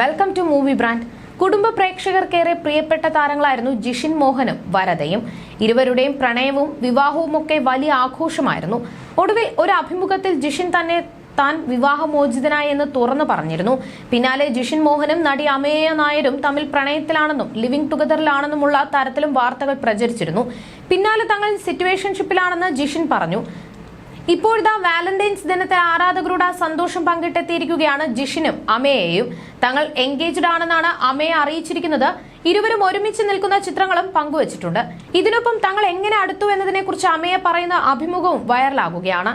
Welcome to movie brand കുടുംബ പ്രേക്ഷകർക്കേറെ പ്രിയപ്പെട്ട താരങ്ങളായിരുന്നു ജിഷിൻ മോഹനും വരതയും ഇരുവരുടെയും പ്രണയവും വിവാഹവും ഒക്കെ വലിയ ആഘോഷമായിരുന്നു. ഒടുവിൽ ഒരു അഭിമുഖത്തിൽ ജിഷിൻ തന്നെ താൻ വിവാഹമോചിതനായി എന്ന് തുറന്നു പറഞ്ഞിരുന്നു. പിന്നാലെ ജിഷിൻ മോഹനും നടി അമേയ നായരും തമ്മിൽ പ്രണയത്തിലാണെന്നും ലിവിംഗ് ടുഗദറിലാണെന്നുമുള്ള തരത്തിലും വാർത്തകൾ പ്രചരിച്ചിരുന്നു. പിന്നാലെ തങ്ങൾ സിറ്റുവേഷൻഷിപ്പിലാണെന്ന് ജിഷിൻ പറഞ്ഞു. ഇപ്പോഴിതാ വാലന്റൈൻസ് ദിനത്തെ ആരാധകരുടെ സന്തോഷം പങ്കിട്ടെത്തിയിരിക്കുകയാണ് ജിഷിനും അമയെയും തങ്ങൾ എൻഗേജ്ഡ് ആണെന്നാണ് അമയെ അറിയിച്ചിരിക്കുന്നത്. ഇരുവരും ഒരുമിച്ച് നിൽക്കുന്ന ചിത്രങ്ങളും പങ്കുവച്ചിട്ടുണ്ട്. ഇതിനൊപ്പം തങ്ങൾ എങ്ങനെ അടുത്തു എന്നതിനെ കുറിച്ച് അമയെ പറയുന്ന അഭിമുഖവും വൈറലാകുകയാണ്.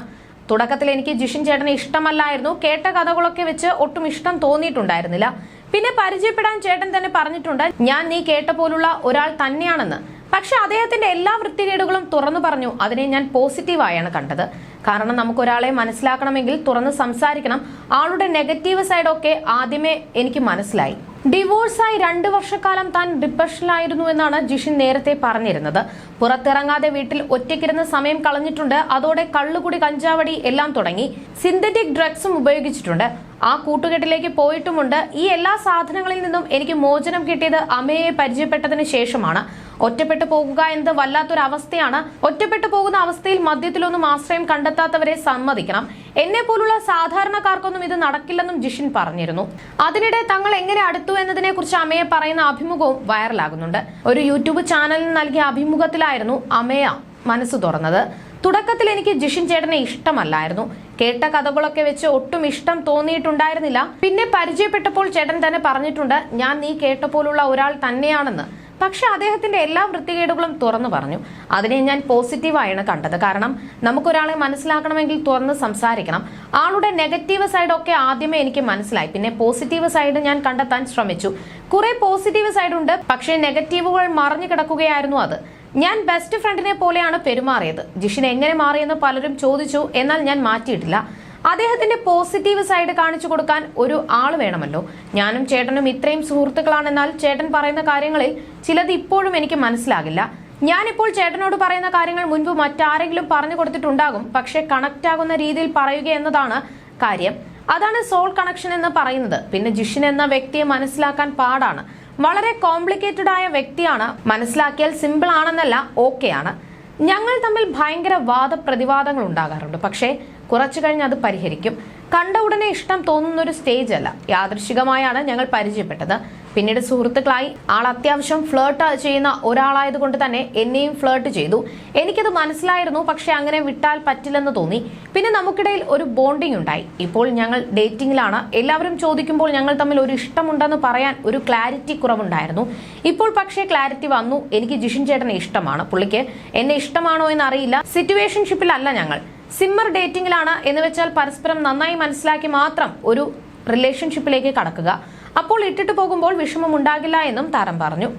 തുടക്കത്തിൽ എനിക്ക് ജിഷിൻ ചേട്ടനെ ഇഷ്ടമല്ലായിരുന്നു. കേട്ട കഥകളൊക്കെ വെച്ച് ഒട്ടും ഇഷ്ടം തോന്നിയിട്ടുണ്ടായിരുന്നില്ല. പിന്നെ പരിചയപ്പെടാൻ ചേട്ടൻ തന്നെ പറഞ്ഞിട്ടുണ്ട് ഞാൻ നീ കേട്ട പോലുള്ള ഒരാൾ തന്നെയാണെന്ന്. പക്ഷെ അദ്ദേഹത്തിന്റെ എല്ലാ വൃത്തികേടുകളും തുറന്നു പറഞ്ഞു. അതിനെ ഞാൻ പോസിറ്റീവായാണ് കണ്ടത്. കാരണം നമുക്കൊരാളെ മനസ്സിലാക്കണമെങ്കിൽ തുറന്ന് സംസാരിക്കണം. ആളുടെ നെഗറ്റീവ് സൈഡൊക്കെ ആദ്യമേ എനിക്ക് മനസ്സിലായി. ഡിവോഴ്സായി രണ്ടു വർഷക്കാലം താൻ ഡിപ്രഷനിലായിരുന്നു എന്നാണ് ജിഷിൻ നേരത്തെ പറഞ്ഞിരുന്നത്. പുറത്തിറങ്ങാതെ വീട്ടിൽ ഒറ്റയ്ക്കിരുന്ന് സമയം കളഞ്ഞിട്ടുണ്ട്. അതോടെ കള്ളുകുടി കഞ്ചാവടി എല്ലാം തുടങ്ങി. സിന്തറ്റിക് ഡ്രഗ്സും ഉപയോഗിച്ചിട്ടുണ്ട്. ആ കൂട്ടുകെട്ടിലേക്ക് പോയിട്ടുമുണ്ട്. ഈ എല്ലാ സാധനങ്ങളിൽ നിന്നും എനിക്ക് മോചനം കിട്ടിയത് അമ്മയെ പരിചയപ്പെട്ടതിന് ശേഷമാണ്. ഒറ്റപ്പെട്ടു പോകുക എന്നത് വല്ലാത്തൊരു അവസ്ഥയാണ് ഒറ്റപ്പെട്ടു പോകുന്ന അവസ്ഥയിൽ മദ്യത്തിലൊന്നും ആശ്രയം കണ്ടെത്താത്തവരെ സമ്മതിക്കണം. എന്നെ പോലുള്ള സാധാരണക്കാർക്കൊന്നും ഇത് നടക്കില്ലെന്നും ജിഷിൻ പറഞ്ഞിരുന്നു. അതിനിടെ തങ്ങൾ എങ്ങനെ അടുത്തു എന്നതിനെ കുറിച്ച് അമ്മയെ പറയുന്ന അഭിമുഖവും വൈറലാകുന്നുണ്ട്. ഒരു യൂട്യൂബ് ചാനലിന് നൽകിയ അഭിമുഖത്തിലായിരുന്നു അമയ മനസ്സ് തുറന്നത്. തുടക്കത്തിൽ എനിക്ക് ജിഷിൻ ചേട്ടനെ ഇഷ്ടമല്ലായിരുന്നു. കേട്ട കഥകളൊക്കെ വെച്ച് ഒട്ടും ഇഷ്ടം തോന്നിയിട്ടുണ്ടായിരുന്നില്ല. പിന്നെ പരിചയപ്പെട്ടപ്പോൾ ചേട്ടൻ തന്നെ പറഞ്ഞിട്ടുണ്ട് ഞാൻ നീ കേട്ട പോലുള്ള ഒരാൾ തന്നെയാണെന്ന്. പക്ഷെ അദ്ദേഹത്തിന്റെ എല്ലാ വൃത്തികേടുകളും തുറന്നു പറഞ്ഞു. അതിനെ ഞാൻ പോസിറ്റീവായാണ് കണ്ടത്. കാരണം നമുക്കൊരാളെ മനസ്സിലാക്കണമെങ്കിൽ തുറന്ന് സംസാരിക്കണം. ആളുടെ നെഗറ്റീവ് സൈഡൊക്കെ ആദ്യമേ എനിക്ക് മനസ്സിലായി. പിന്നെ പോസിറ്റീവ് സൈഡ് ഞാൻ കണ്ടെത്താൻ ശ്രമിച്ചു. കുറെ പോസിറ്റീവ് സൈഡ് ഉണ്ട് പക്ഷേ നെഗറ്റീവുകൾ മറഞ്ഞു കിടക്കുകയായിരുന്നു അത്. ഞാൻ ബെസ്റ്റ് ഫ്രണ്ടിനെ പോലെയാണ് പെരുമാറിയത്. ജിഷിൻ എങ്ങനെ മാറിയെന്ന് പലരും ചോദിച്ചു. എന്നാൽ ഞാൻ മാറ്റിയിട്ടില്ല. അദ്ദേഹത്തിന്റെ പോസിറ്റീവ് സൈഡ് കാണിച്ചു കൊടുക്കാൻ ഒരു ആൾ വേണമല്ലോ. ഞാനും ചേട്ടനും ഇത്രയും സുഹൃത്തുക്കളാണെന്നാൽ ചേട്ടൻ പറയുന്ന കാര്യങ്ങളിൽ ചിലത് ഇപ്പോഴും എനിക്ക് മനസ്സിലാകില്ല. ഞാനിപ്പോൾ ചേട്ടനോട് പറയുന്ന കാര്യങ്ങൾ മുൻപ് മറ്റാരെങ്കിലും പറഞ്ഞു കൊടുത്തിട്ടുണ്ടാകും. പക്ഷേ കണക്ട് ആകുന്ന രീതിയിൽ പറയുക എന്നതാണ് കാര്യം. അതാണ് സോൾ കണക്ഷൻ എന്ന് പറയുന്നത്. പിന്നെ ജിഷിൻ എന്ന വ്യക്തിയെ മനസ്സിലാക്കാൻ പാടാണ്. വളരെ കോംപ്ലിക്കേറ്റഡ് ആയ വ്യക്തിയാണ്. മനസ്സിലാക്കിയാൽ സിമ്പിൾ ആണെന്നല്ല ഓക്കെയാണ് ഞങ്ങൾ തമ്മിൽ ഭയങ്കര വാദപ്രതിവാദങ്ങൾ ഉണ്ടാകാറുണ്ട്. പക്ഷേ കുറച്ചു കഴിഞ്ഞ് അത് പരിഹരിക്കും. കണ്ട ഉടനെ ഇഷ്ടം തോന്നുന്ന ഒരു സ്റ്റേജ് അല്ല. യാദൃശികമായാണ് ഞങ്ങൾ പരിചയപ്പെട്ടത്. പിന്നീട് സുഹൃത്തുക്കളായി. ആൾ അത്യാവശ്യം ഫ്ലേർട്ട് ചെയ്യുന്ന ഒരാളായതുകൊണ്ട് തന്നെ എന്നെയും ഫ്ലേർട്ട് ചെയ്തു. എനിക്കത് മനസ്സിലായിരുന്നു പക്ഷെ അങ്ങനെ വിട്ടാൽ പറ്റില്ലെന്ന് തോന്നി. പിന്നെ നമുക്കിടയിൽ ഒരു ബോണ്ടിങ് ഉണ്ടായി. ഇപ്പോൾ ഞങ്ങൾ ഡേറ്റിംഗിലാണ് എല്ലാവരും ചോദിക്കുമ്പോൾ ഞങ്ങൾ തമ്മിൽ ഒരു ഇഷ്ടമുണ്ടെന്ന് പറയാൻ ഒരു ക്ലാരിറ്റി കുറവുണ്ടായിരുന്നു. ഇപ്പോൾ പക്ഷേ ക്ലാരിറ്റി വന്നു. എനിക്ക് ജിഷിൻ ചേട്ടനെ ഇഷ്ടമാണ്. പുള്ളിക്ക് എന്നെ ഇഷ്ടമാണോ എന്ന് അറിയില്ല സിറ്റുവേഷൻഷിപ്പിലല്ല ഞങ്ങൾ. സിമ്മർ ഡേറ്റിംഗിലാണ് എന്ന് വെച്ചാൽ പരസ്പരം നന്നായി മനസ്സിലാക്കി മാത്രം ഒരു റിലേഷൻഷിപ്പിലേക്ക് കടക്കുക. അപ്പോൾ ഇട്ടിട്ട് പോകുമ്പോൾ വിഷമം ഉണ്ടാകില്ല എന്നും താരം പറഞ്ഞു